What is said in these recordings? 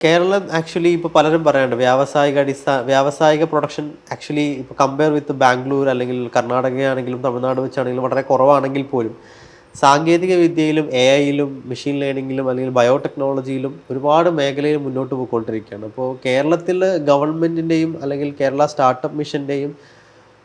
Keralam actually ഇപ്പോൾ പലരും പറയാണ്ട് വ്യാവസായിക അടിസ്ഥാന വ്യാവസായിക പ്രൊഡക്ഷൻ ആക്ച്വലി ഇപ്പോൾ കമ്പയർ വിത്ത് ബാംഗ്ലൂർ അല്ലെങ്കിൽ കർണാടകയാണെങ്കിലും തമിഴ്നാട് വെച്ചാണെങ്കിലും വളരെ കുറവാണെങ്കിൽ പോലും സാങ്കേതിക വിദ്യയിലും എ ഐയിലും മെഷീൻ ലേണിങ്ങിലും അല്ലെങ്കിൽ ബയോടെക്നോളജിയിലും ഒരുപാട് മേഖലയിൽ മുന്നോട്ട് പോയിക്കൊണ്ടിരിക്കുകയാണ്. അപ്പോൾ കേരളത്തിൽ ഗവൺമെന്റിന്റെയും അല്ലെങ്കിൽ കേരള സ്റ്റാർട്ടപ്പ് മിഷന്റെയും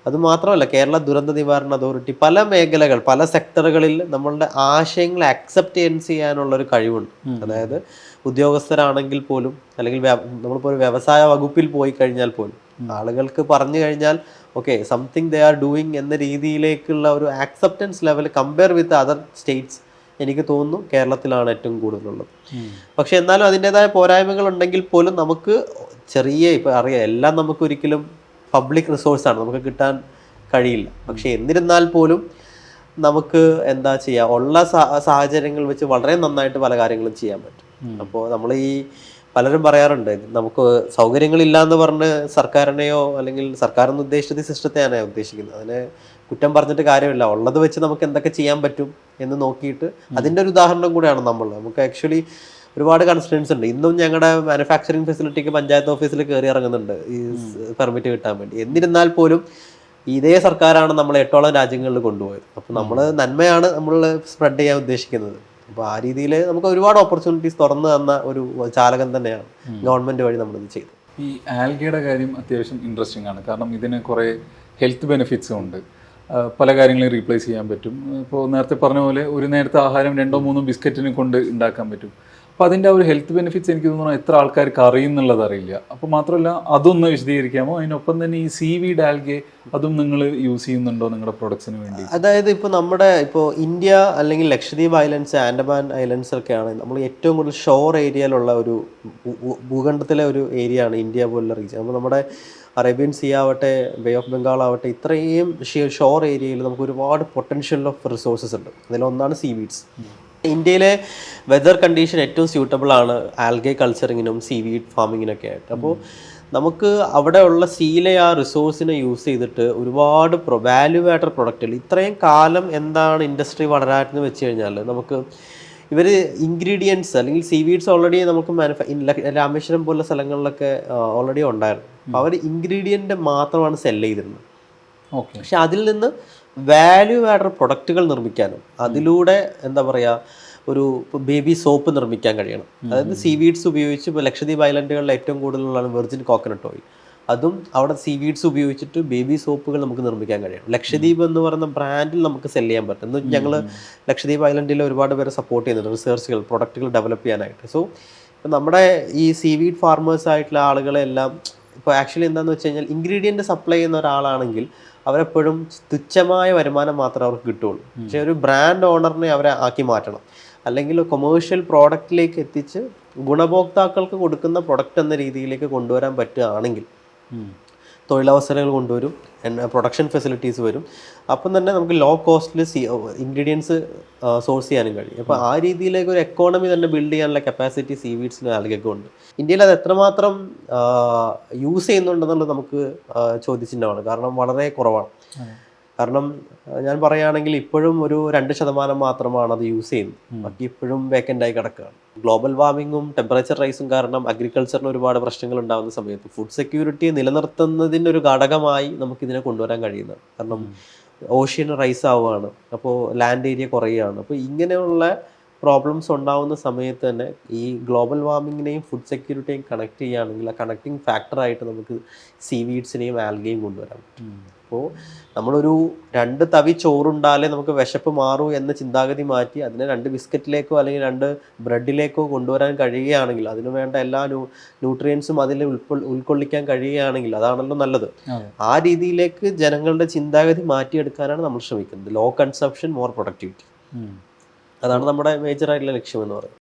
അത് മാത്രമല്ല കേരള ദുരന്ത നിവാരണ അതോറിറ്റി പല മേഖലകൾ പല സെക്ടറുകളിൽ നമ്മളുടെ ആശയങ്ങൾ അക്സെപ്റ്റൻസ് ചെയ്യാനുള്ള ഒരു കഴിവുണ്ട്. അതായത് ഉദ്യോഗസ്ഥരാണെങ്കിൽ പോലും അല്ലെങ്കിൽ നമ്മളിപ്പോൾ ഒരു വ്യവസായ വകുപ്പിൽ പോയി കഴിഞ്ഞാൽ പോലും ആളുകൾക്ക് പറഞ്ഞു കഴിഞ്ഞാൽ okay something they are doing എന്ന രീതിയിലേക്കുള്ള ഒരു acceptance level compare with other states എനിക്ക് തോന്നുന്നു കേരളത്തിലാണ് ഏറ്റവും കൂടുതലുള്ളത്. പക്ഷെ എന്നാലും അതിന്റെതായ പോരായ്മകൾ ഉണ്ടെങ്കിൽ പോലും നമുക്ക് ചെറിയ ഇപ്പം അറിയാം എല്ലാം നമുക്ക് ഒരിക്കലും പബ്ലിക് റിസോഴ്സാണ് നമുക്ക് കിട്ടാൻ കഴിയില്ല. പക്ഷേ എന്നിരുന്നാൽ പോലും നമുക്ക് എന്താ ചെയ്യുക ഉള്ള സാഹചര്യങ്ങൾ വെച്ച് വളരെ നന്നായിട്ട് പല കാര്യങ്ങളും ചെയ്യാൻ പറ്റും. അപ്പോൾ നമ്മൾ ഈ പലരും പറയാറുണ്ട് നമുക്ക് സൗകര്യങ്ങളില്ല എന്ന് പറഞ്ഞ് സർക്കാരിനെയോ അല്ലെങ്കിൽ സർക്കാർ എന്ന് ഉദ്ദേശിച്ചത് സിസ്റ്റത്തെയാണ് ഉദ്ദേശിക്കുന്നത്? അതിനെ കുറ്റം പറഞ്ഞിട്ട് കാര്യമില്ല. ഉള്ളത് വെച്ച് നമുക്ക് എന്തൊക്കെ ചെയ്യാൻ പറ്റും എന്ന് നോക്കിയിട്ട് അതിന്റെ ഒരു ഉദാഹരണം കൂടെയാണ് നമ്മൾ. നമുക്ക് ആക്ച്വലി ഒരുപാട് കൺസ്റ്റൻസ് ഉണ്ട്. ഇന്നും ഞങ്ങളുടെ മാനുഫാക്ചറിങ് ഫെസിലിറ്റിക്ക് പഞ്ചായത്ത് ഓഫീസിൽ കയറി ഇറങ്ങുന്നുണ്ട്. ഈ പെർമിറ്റ് കിട്ടാൻ വേണ്ടി. എന്നിരുന്നാൽ പോലും ഇതേ സർക്കാരാണ് നമ്മൾ എട്ടോളം രാജ്യങ്ങളിൽ കൊണ്ടുപോയത്. അപ്പോൾ നമ്മൾ നന്മയാണ് നമ്മൾ സ്പ്രെഡ് ചെയ്യാൻ ഉദ്ദേശിക്കുന്നത്. അപ്പോൾ ആ രീതിയിൽ നമുക്ക് ഒരുപാട് ഓപ്പർച്യൂണിറ്റീസ് തുറന്നു തന്ന ഒരു ചാലകം തന്നെയാണ് ഗവൺമെന്റ് വഴി നമ്മൾ ഇത് ചെയ്തത്. ഈ ആൽഗയുടെ കാര്യം അത്യാവശ്യം ഇൻട്രസ്റ്റിംഗ് ആണ്. കാരണം ഇതിന് കുറേ ഹെൽത്ത് ബെനിഫിറ്റ്സും ഉണ്ട്. പല കാര്യങ്ങളും റീപ്ലേസ് ചെയ്യാൻ പറ്റും. ഇപ്പോൾ നേരത്തെ പറഞ്ഞ പോലെ ഒരു നേരത്തെ ആഹാരം രണ്ടോ മൂന്നോ ബിസ്ക്കറ്റിനെ കൊണ്ട് ഉണ്ടാക്കാൻ പറ്റും. അപ്പോൾ അതിന്റെ ഒരു ഹെൽത്ത് ബെനിഫിറ്റ്സ് എനിക്ക് തോന്നുന്നു എത്ര ആൾക്കാർക്ക് അറിയുന്നുള്ളത് അറിയില്ല. അപ്പോൾ മാത്രമല്ല അതൊന്ന് വിശദീകരിക്കാമോ? അതിനൊപ്പം തന്നെ ഈ സി വി ഡാൽഗെ അതും നിങ്ങൾ യൂസ് ചെയ്യുന്നുണ്ടോ നിങ്ങളുടെ പ്രൊഡക്ട്സിന് വേണ്ടി? അതായത് ഇപ്പോൾ നമ്മുടെ ഇപ്പോൾ ഇന്ത്യ അല്ലെങ്കിൽ ലക്ഷദ്വീപ് ഐലൻഡ്സ് ആൻഡമാൻ ഐലൻഡ്സ് ഒക്കെയാണ് നമ്മൾ ഏറ്റവും കൂടുതൽ ഷോർ ഏരിയയിലുള്ള ഒരു ഭൂഖണ്ഡത്തിലെ ഒരു ഏരിയ ആണ് ഇന്ത്യ പോലുള്ള റീജിയൻ അപ്പോൾ നമ്മുടെ അറേബ്യൻ സീ ആവട്ടെ ബേ ഓഫ് ബംഗാൾ ആവട്ടെ ഇത്രയും ഷോർ ഏരിയയിൽ നമുക്ക് ഒരുപാട് പൊട്ടൻഷ്യൽ ഓഫ് റിസോഴ്സസ് ഉണ്ട്. അതിലൊന്നാണ് സീ വീഡ്സ് ഇന്ത്യയിലെ വെതർ കണ്ടീഷൻ ഏറ്റവും സ്യൂട്ടബിൾ ആണ് ആൽഗെ കൾച്ചറിങ്ങിനും സീ വീഡ് ഫാമിങ്ങിനൊക്കെ ആയിട്ട്. അപ്പോൾ നമുക്ക് അവിടെ ഉള്ള സീലെ ആ റിസോഴ്സിനെ യൂസ് ചെയ്തിട്ട് ഒരുപാട് പ്രൊ വാല്യൂ ആയിട്ടർ പ്രൊഡക്റ്റുകൾ ഇത്രയും കാലം എന്താണ് ഇൻഡസ്ട്രി വളരാറ്റെന്ന് വെച്ച് കഴിഞ്ഞാൽ നമുക്ക് ഇവർ ഇൻഗ്രീഡിയൻസ് അല്ലെങ്കിൽ സീ വീഡ്സ് ഓൾറെഡി നമുക്ക് മാനുഫാ രാമേശ്വരം പോലുള്ള സ്ഥലങ്ങളിലൊക്കെ ഓൾറെഡി ഉണ്ടായിരുന്നു. അപ്പോൾ അവർ ഇൻഗ്രീഡിയന്റ് മാത്രമാണ് സെൽ ചെയ്തിരുന്നത്. ഓക്കെ പക്ഷെ അതിൽ നിന്ന് വാല്യൂ ആഡർ പ്രൊഡക്റ്റുകൾ നിർമ്മിക്കാനും അതിലൂടെ എന്താ പറയുക ഒരു ബേബി സോപ്പ് നിർമ്മിക്കാൻ കഴിയണം. അതായത് സീ വീഡ്സ് ഉപയോഗിച്ച് ഇപ്പോൾ ലക്ഷദ്വീപ് ഐലൻഡുകളിൽ ഏറ്റവും കൂടുതലുള്ളതാണ് വെർജിൻ കോക്കനട്ട് ഓയിൽ അതും അവിടെ സീ വീഡ്സ് ഉപയോഗിച്ചിട്ട് ബേബി സോപ്പുകൾ നമുക്ക് നിർമ്മിക്കാൻ കഴിയണം. ലക്ഷദ്വീപ് എന്ന് പറയുന്ന ബ്രാൻഡിൽ നമുക്ക് സെൽ ചെയ്യാൻ പറ്റും. എന്ന് ഞങ്ങൾ ലക്ഷദ്വീപ് ഐലൻഡിൽ ഒരുപാട് പേരെ സപ്പോർട്ട് ചെയ്യുന്നുണ്ട്. റിസർച്ചുകൾ പ്രൊഡക്റ്റുകൾ ഡെവലപ്പ് ചെയ്യാനായിട്ട്. സോ നമ്മുടെ ഈ സീ വീഡ് ഫാർമേഴ്സ് ആയിട്ടുള്ള ആളുകളെല്ലാം ഇപ്പോൾ ആക്ച്വലി എന്താണെന്ന് വെച്ച് കഴിഞ്ഞാൽ ഇൻഗ്രീഡിയന്റ് സപ്ലൈ ചെയ്യുന്ന ഒരാളാണെങ്കിൽ അവരെപ്പോഴും തുച്ഛമായ വരുമാനം മാത്രമേ അവർക്ക് കിട്ടുള്ളൂ പക്ഷേ ഒരു ബ്രാൻഡ് ഓണറിനെ അവരെ ആക്കി മാറ്റണം. അല്ലെങ്കിൽ കൊമേഴ്ഷ്യൽ പ്രോഡക്റ്റിലേക്ക് എത്തിച്ച് ഗുണഭോക്താക്കൾക്ക് കൊടുക്കുന്ന പ്രൊഡക്റ്റ് എന്ന രീതിയിലേക്ക് കൊണ്ടുവരാൻ പറ്റുകയാണെങ്കിൽ തൊഴിലവസരങ്ങൾ കൊണ്ടുവരും പ്രൊഡക്ഷൻ ഫെസിലിറ്റീസ് വരും. അപ്പം തന്നെ നമുക്ക് ലോ കോസ്റ്റിൽ സി ഇൻഗ്രീഡിയൻസ് സോഴ്സ് ചെയ്യാനും കഴിയും. അപ്പോൾ ആ രീതിയിലേക്ക് ഒരു എക്കോണമി തന്നെ ബിൽഡ് ചെയ്യാനുള്ള കപ്പാസിറ്റി സീ വീഡ്സിന് ആളുകൾക്ക് ഉണ്ട്. ഇന്ത്യയിൽ അത് എത്രമാത്രം യൂസ് ചെയ്യുന്നുണ്ടെന്നുള്ളത് നമുക്ക് ചോദിച്ചിട്ടുണ്ടാവണം ചോദ്യചിഹ്നമാണ്. കാരണം വളരെ കുറവാണ്. കാരണം ഞാൻ പറയുകയാണെങ്കിൽ ഇപ്പോഴും ഒരു രണ്ട് ശതമാനം മാത്രമാണ് അത് യൂസ് ചെയ്യുന്നത്. ബാക്കി ഇപ്പോഴും വേക്കന്റ് ആയി കിടക്കുകയാണ്. ഗ്ലോബൽ വാർമിങ്ങും ടെമ്പറേച്ചർ റൈസും കാരണം അഗ്രികൾച്ചറിന് ഒരുപാട് പ്രശ്നങ്ങൾ ഉണ്ടാകുന്ന സമയത്ത് ഫുഡ് സെക്യൂരിറ്റി നിലനിർത്തുന്നതിന്റെ ഒരു ഘടകമായി നമുക്കിതിനെ കൊണ്ടുവരാൻ കഴിയുന്നത്. കാരണം ഓഷ്യൻ റൈസ് ആവുകയാണ്. അപ്പോൾ ലാൻഡ് ഏരിയ കുറയുകയാണ്. അപ്പോൾ ഇങ്ങനെയുള്ള പ്രോബ്ലംസ് ഉണ്ടാവുന്ന സമയത്ത് തന്നെ ഈ ഗ്ലോബൽ വാർമിങ്ങിനെയും ഫുഡ് സെക്യൂരിറ്റിയെയും കണക്ട് ചെയ്യുകയാണെങ്കിൽ ആ കണക്റ്റിംഗ് ഫാക്ടറായിട്ട് നമുക്ക് സീ വീഡ്സിനെയും ആൽഗയും കൊണ്ടുവരാൻ പറ്റും. അപ്പോൾ നമ്മളൊരു രണ്ട് തവി ചോറുണ്ടാലേ നമുക്ക് വിശപ്പ് മാറൂ എന്ന ചിന്താഗതി മാറ്റി അതിനെ രണ്ട് ബിസ്ക്കറ്റിലേക്കോ അല്ലെങ്കിൽ രണ്ട് ബ്രെഡിലേക്കോ കൊണ്ടുവരാൻ കഴിയുകയാണെങ്കിൽ അതിന് വേണ്ട എല്ലാ ന്യൂ ന്യൂട്രിയൻസും അതിൽ ഉൾക്കൊ ഉൾക്കൊള്ളിക്കാൻ കഴിയുകയാണെങ്കിൽ അതാണല്ലോ നല്ലത്. ആ രീതിയിലേക്ക് ജനങ്ങളുടെ ചിന്താഗതി മാറ്റിയെടുക്കാനാണ് നമ്മൾ ശ്രമിക്കുന്നത്. Low consumption more productivity. അതാണ് നമ്മുടെ മേജർ ആയിട്ടുള്ള ലക്ഷ്യം എന്ന് പറയുന്നത്.